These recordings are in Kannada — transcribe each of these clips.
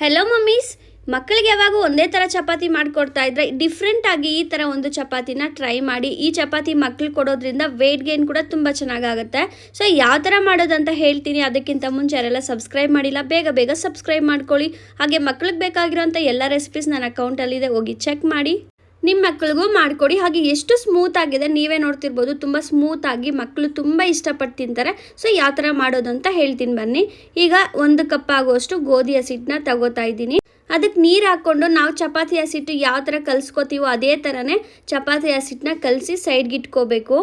ಹೆಲೋ ಮಮ್ಮೀಸ್ ಮಕ್ಕಳಿಗೆ ಯಾವಾಗ ಒಂದೇ ಥರ ಚಪಾತಿ ಮಾಡಿಕೊಡ್ತಾ ಇದ್ರೆ ಡಿಫ್ರೆಂಟಾಗಿ ಈ ಥರ ಒಂದು ಚಪಾತಿನ ಟ್ರೈ ಮಾಡಿ ಈ ಚಪಾತಿ ಮಕ್ಳು ಕೊಡೋದ್ರಿಂದ ವೆಯ್ಟ್ ಗೇನ್ ಕೂಡ ತುಂಬ ಚೆನ್ನಾಗಾಗುತ್ತೆ. ಸೊ ಯಾವ ಥರ ಮಾಡೋದಂತ ಹೇಳ್ತೀನಿ. ಅದಕ್ಕಿಂತ ಮುಂಚೆ ಯಾರೆಲ್ಲ ಸಬ್ಸ್ಕ್ರೈಬ್ ಮಾಡಿಲ್ಲ, ಬೇಗ ಬೇಗ ಸಬ್ಸ್ಕ್ರೈಬ್ ಮಾಡ್ಕೊಳ್ಳಿ. ಹಾಗೆ ಮಕ್ಳಿಗೆ ಬೇಕಾಗಿರೋಂಥ ಎಲ್ಲ ರೆಸಿಪೀಸ್ ನನ್ನ ಅಕೌಂಟಲ್ಲಿದೆ ಹೋಗಿ ಚೆಕ್ ಮಾಡಿ. ನಿಮ್ಮ ಮಕ್ಕಳಿಗೂ ಮಾಡಿಕೊಡಿ. ಹಾಗೆ ಎಷ್ಟು ಸ್ಮೂತ್ ಆಗಿದೆ ನೀವೇ ನೋಡ್ತಿರ್ಬೋದು. ತುಂಬ ಸ್ಮೂತ್ ಆಗಿ ಮಕ್ಕಳು ತುಂಬ ಇಷ್ಟಪಟ್ಟು ತಿಂತಾರೆ. ಸೊ ಯಾವ ಥರ ಮಾಡೋದು ಅಂತ ಹೇಳ್ತೀನಿ ಬನ್ನಿ. ಈಗ ಒಂದು ಕಪ್ ಆಗುವಷ್ಟು ಗೋಧಿ ಹಸಿಟ್ಟನ್ನ ತಗೋತಾ ಇದ್ದೀನಿ. ಅದಕ್ಕೆ ನೀರು ಹಾಕ್ಕೊಂಡು ನಾವು ಚಪಾತಿ ಹಸಿಟ್ಟು ಯಾವ ಥರ ಕಲಿಸ್ಕೋತೀವೋ ಅದೇ ಥರನೇ ಚಪಾತಿ ಹಸಿಟ್ಟನ್ನ ಕಲಸಿ ಸೈಡ್ಗೆ ಇಟ್ಕೋಬೇಕು.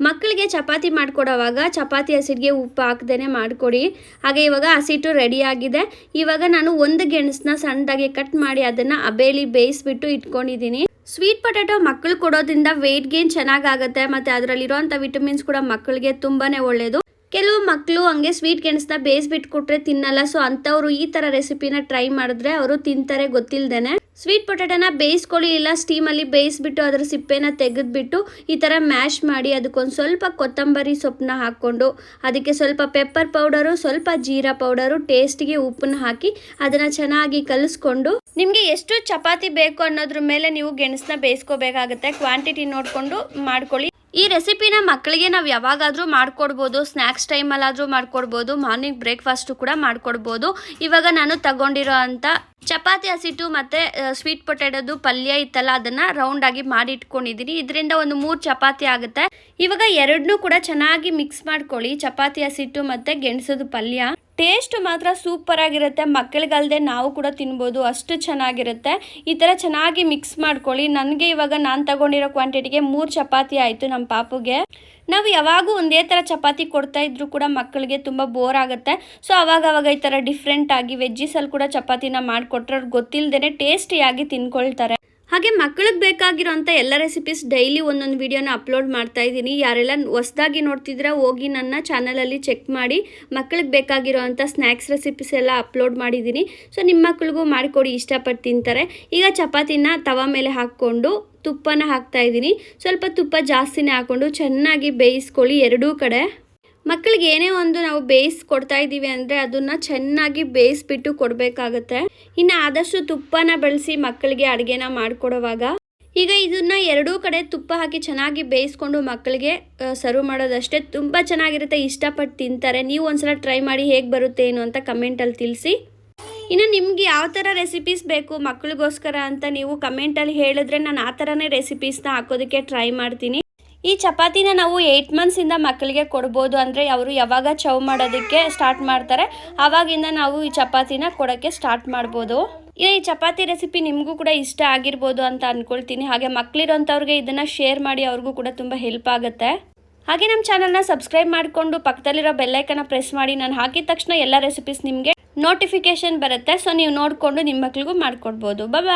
ಮಕ್ಕಳಿಗೆ ಚಪಾತಿ ಮಾಡಿಕೊಡೋವಾಗ ಚಪಾತಿ ಹಸಿಟ್ಟಿಗೆ ಉಪ್ಪು ಹಾಕ್ದೇ ಮಾಡಿಕೊಡಿ. ಹಾಗೆ ಇವಾಗ ಹಸಿಟ್ಟು ರೆಡಿ ಆಗಿದೆ. ಇವಾಗ ನಾನು ಒಂದು ಗೆಣಸನ್ನ ಸಣ್ಣದಾಗಿ ಕಟ್ ಮಾಡಿ ಅದನ್ನು ಅಬೇಲಿ ಬೇಯಿಸ್ಬಿಟ್ಟು ಇಟ್ಕೊಂಡಿದ್ದೀನಿ. ಸ್ವೀಟ್ ಪೊಟ್ಯಾಟೊ ಮಕ್ಕಳು ಕೊಡೋದ್ರಿಂದ ವೆಯ್ಟ್ ಗೇನ್ ಚೆನ್ನಾಗಾಗುತ್ತೆ, ಮತ್ತು ಅದರಲ್ಲಿರುವಂಥ ವಿಟಮಿನ್ಸ್ ಕೂಡ ಮಕ್ಕಳಿಗೆ ತುಂಬಾನೇ ಒಳ್ಳೆಯದು ಕೆಲವು ಮಕ್ಕಳು ಹಂಗೆ ಸ್ವೀಟ್ ಗೆಣಸನ್ನ ಬೇಯಿಸ್ಬಿಟ್ಟು ಕೊಟ್ರೆ ತಿನ್ನಲ್ಲ ಸೊ ಅಂಥವ್ರು ಈ ಥರ ರೆಸಿಪಿನ ಟ್ರೈ ಮಾಡಿದ್ರೆ ಅವರು ತಿಂತಾರೆ ಗೊತ್ತಿಲ್ದೇನೆ. ಸ್ವೀಟ್ ಪೊಟ್ಯಾಟೋನ ಬೇಯಿಸ್ಕೊಳ್ಳಿ ಇಲ್ಲ ಸ್ಟೀಮಲ್ಲಿ ಬೇಯಿಸ್ಬಿಟ್ಟು ಅದರ ಸಿಪ್ಪೆನ ತೆಗೆದ್ಬಿಟ್ಟು ಈ ಥರ ಮ್ಯಾಶ್ ಮಾಡಿ ಅದಕ್ಕೊಂದು ಸ್ವಲ್ಪ ಕೊತ್ತಂಬರಿ ಸೊಪ್ಪನ್ನ ಹಾಕ್ಕೊಂಡು, ಅದಕ್ಕೆ ಸ್ವಲ್ಪ ಪೆಪ್ಪರ್ ಪೌಡರು ಸ್ವಲ್ಪ ಜೀರಾ ಪೌಡರು ಟೇಸ್ಟಿಗೆ ಉಪ್ಪನ್ನ ಹಾಕಿ ಅದನ್ನು ಚೆನ್ನಾಗಿ ಕಲಿಸ್ಕೊಂಡು ನಿಮಗೆ ಎಷ್ಟು ಚಪಾತಿ ಬೇಕು ಅನ್ನೋದ್ರ ಮೇಲೆ ನೀವು ಗೆಣಸನ್ನ ಬೇಯಿಸ್ಕೋಬೇಕಾಗುತ್ತೆ. ಕ್ವಾಂಟಿಟಿ ನೋಡಿಕೊಂಡು ಮಾಡ್ಕೊಳ್ಳಿ. ಈ ರೆಸಿಪಿನ ಮಕ್ಕಳಿಗೆ ನಾವು ಯಾವಾಗಾದರೂ ಮಾಡ್ಕೊಡ್ಬೋದು ಸ್ನ್ಯಾಕ್ಸ್ ಟೈಮಲ್ಲಾದರೂ ಮಾಡ್ಕೊಡ್ಬೋದು ಮಾರ್ನಿಂಗ್ ಬ್ರೇಕ್ಫಾಸ್ಟು ಕೂಡ ಮಾಡ್ಕೊಡ್ಬೋದು. ಇವಾಗ ನಾನು ತಗೊಂಡಿರೋ ಅಂಥ ಚಪಾತಿ ಹಸಿಟ್ಟು ಮತ್ತು ಸ್ವೀಟ್ ಪೊಟ್ಯಾಟೋದು ಪಲ್ಯ ಇತ್ತಲ್ಲ, ಅದನ್ನು ರೌಂಡಾಗಿ ಮಾಡಿ ಇಟ್ಕೊಂಡಿದ್ದೀನಿ ಇದರಿಂದ ಒಂದು ಮೂರು ಚಪಾತಿ ಆಗುತ್ತೆ. ಇವಾಗ ಎರಡನ್ನೂ ಕೂಡ ಚೆನ್ನಾಗಿ ಮಿಕ್ಸ್ ಮಾಡ್ಕೊಳ್ಳಿ. ಚಪಾತಿ ಹಸಿಟ್ಟು ಮತ್ತು ಗೆಣಸದ ಪಲ್ಯ. ಟೇಸ್ಟ್ ಮಾತ್ರ ಸೂಪರ್ ಆಗಿರುತ್ತೆ. ಮಕ್ಕಳಿಗಲ್ದೆ ನಾವು ಕೂಡ ತಿನ್ಬೋದು. ಅಷ್ಟು ಚೆನ್ನಾಗಿರುತ್ತೆ. ಈ ಥರ ಚೆನ್ನಾಗಿ ಮಿಕ್ಸ್ ಮಾಡ್ಕೊಳ್ಳಿ. ನನಗೆ ಇವಾಗ ನಾನು ತಗೊಂಡಿರೋ ಕ್ವಾಂಟಿಟಿಗೆ ಮೂರು ಚಪಾತಿ ಆಯಿತು ನಮ್ಮ ಪಾಪುಗೆ. ನಾವು ಯಾವಾಗೂ ಒಂದೇ ಥರ ಚಪಾತಿ ಕೊಡ್ತಾ ಇದ್ರು ಕೂಡ ಮಕ್ಕಳಿಗೆ ತುಂಬ ಬೋರ್ ಆಗುತ್ತೆ. ಸೊ ಅವಾಗ ಅವಾಗ ಈ ಥರ ಡಿಫ್ರೆಂಟಾಗಿ ವೆಜ್ಜೀಸಲ್ಲಿ ಕೂಡ ಚಪಾತಿನ ಮಾಡಿಕೊಟ್ರೆ ಅವ್ರಿಗೆ ಗೊತ್ತಿಲ್ಲದೇ ಟೇಸ್ಟಿಯಾಗಿ ತಿನ್ಕೊಳ್ತಾರೆ. ಹಾಗೆ ಮಕ್ಕಳಿಗೆ ಬೇಕಾಗಿರೋಂಥ ಎಲ್ಲ ರೆಸಿಪೀಸ್ ಡೈಲಿ ಒಂದೊಂದು ವೀಡಿಯೋನ ಅಪ್ಲೋಡ್ ಮಾಡ್ತಾ ಇದ್ದೀನಿ. ಯಾರೆಲ್ಲ ಹೊಸದಾಗಿ ನೋಡ್ತಿದ್ರೆ ಹೋಗಿ ನನ್ನ ಚಾನಲಲ್ಲಿ ಚೆಕ್ ಮಾಡಿ ಮಕ್ಕಳಿಗೆ ಬೇಕಾಗಿರೋಂಥ ಸ್ನ್ಯಾಕ್ಸ್ ರೆಸಿಪೀಸ್ ಎಲ್ಲ ಅಪ್ಲೋಡ್ ಮಾಡಿದ್ದೀನಿ. ಸೊ ನಿಮ್ಮ ಮಕ್ಕಳಿಗೂ ಮಾಡಿಕೊಡಿ ಇಷ್ಟಪಟ್ಟು ತಿಂತಾರೆ. ಈಗ ಚಪಾತಿನ ತವ ಮೇಲೆ ಹಾಕ್ಕೊಂಡು ತುಪ್ಪನ ಹಾಕ್ತಾ ಇದ್ದೀನಿ. ಸ್ವಲ್ಪ ತುಪ್ಪ ಜಾಸ್ತಿನೇ ಹಾಕ್ಕೊಂಡು ಚೆನ್ನಾಗಿ ಬೇಯಿಸ್ಕೊಳ್ಳಿ ಎರಡೂ ಕಡೆ. ಮಕ್ಕಳಿಗೆ ಏನೇ ಒಂದು ನಾವು ಬೇಯಿಸಿ ಕೊಡ್ತಾ ಇದ್ದೀವಿ ಅಂದರೆ ಅದನ್ನ ಚೆನ್ನಾಗಿ ಬೇಯಿಸ್ಬಿಟ್ಟು ಕೊಡಬೇಕಾಗತ್ತೆ. ಇನ್ನು ಆದಷ್ಟು ತುಪ್ಪನ ಬಳಸಿ ಮಕ್ಕಳಿಗೆ ಅಡುಗೆನ ಮಾಡಿಕೊಡುವಾಗ. ಈಗ ಇದನ್ನ ಎರಡೂ ಕಡೆ ತುಪ್ಪ ಹಾಕಿ ಚೆನ್ನಾಗಿ ಬೇಯಿಸ್ಕೊಂಡು ಮಕ್ಕಳಿಗೆ ಸರ್ವ್ ಮಾಡೋದಷ್ಟೇ ತುಂಬ ಚೆನ್ನಾಗಿರುತ್ತೆ. ಇಷ್ಟಪಟ್ಟು ತಿಂತಾರೆ. ನೀವು ಒಂದ್ಸಲ ಟ್ರೈ ಮಾಡಿ ಹೇಗೆ ಬರುತ್ತೆ ಏನು ಅಂತ ಕಮೆಂಟಲ್ಲಿ ತಿಳಿಸಿ. ಇನ್ನು ನಿಮ್ಗೆ ಯಾವ ಥರ ರೆಸಿಪೀಸ್ ಬೇಕು ಮಕ್ಕಳಿಗೋಸ್ಕರ ಅಂತ ನೀವು ಕಮೆಂಟಲ್ಲಿ ಹೇಳಿದ್ರೆ ನಾನು ಆ ಥರನೇ ರೆಸಿಪೀಸ್ನ ಹಾಕೋದಕ್ಕೆ ಟ್ರೈ ಮಾಡ್ತೀನಿ. ಈ ಚಪಾತಿನ ನಾವು ಏಯ್ಟ್ ಮಂತ್ಸಿಂದ ಮಕ್ಕಳಿಗೆ ಕೊಡ್ಬೋದು ಅಂದರೆ ಅವರು ಯಾವಾಗ ಚೌ ಮಾಡೋದಕ್ಕೆ ಸ್ಟಾರ್ಟ್ ಮಾಡ್ತಾರೆ ಆವಾಗಿಂದ ನಾವು ಈ ಚಪಾತಿನ ಕೊಡೋಕ್ಕೆ ಸ್ಟಾರ್ಟ್ ಮಾಡ್ಬೋದು. ಈ ಚಪಾತಿ ರೆಸಿಪಿ ನಿಮಗೂ ಕೂಡ ಇಷ್ಟ ಆಗಿರ್ಬೋದು ಅಂತ ಅಂದ್ಕೊಳ್ತೀನಿ ಹಾಗೆ ಮಕ್ಕಳಿರೋಂಥವ್ರಿಗೆ ಇದನ್ನು ಶೇರ್ ಮಾಡಿ ಅವ್ರಿಗೂ ಕೂಡ ತುಂಬ ಹೆಲ್ಪ್ ಆಗುತ್ತೆ. ಹಾಗೆ ನಮ್ಮ ಚಾನಲ್ನ ಸಬ್ಸ್ಕ್ರೈಬ್ ಮಾಡಿಕೊಂಡು ಪಕ್ಕದಲ್ಲಿರೋ ಬೆಲ್ಲೈಕನ್ನ ಪ್ರೆಸ್ ಮಾಡಿ, ನಾನು ಹಾಕಿದ ತಕ್ಷಣ ಎಲ್ಲ ರೆಸಿಪೀಸ್ ನಿಮಗೆ ನೋಟಿಫಿಕೇಶನ್ ಬರುತ್ತೆ. ಸೊ ನೀವು ನೋಡಿಕೊಂಡು ನಿಮ್ಮ ಮಕ್ಳಿಗೂ ಮಾಡಿಕೊಡ್ಬೋದು. ಬಾಯ್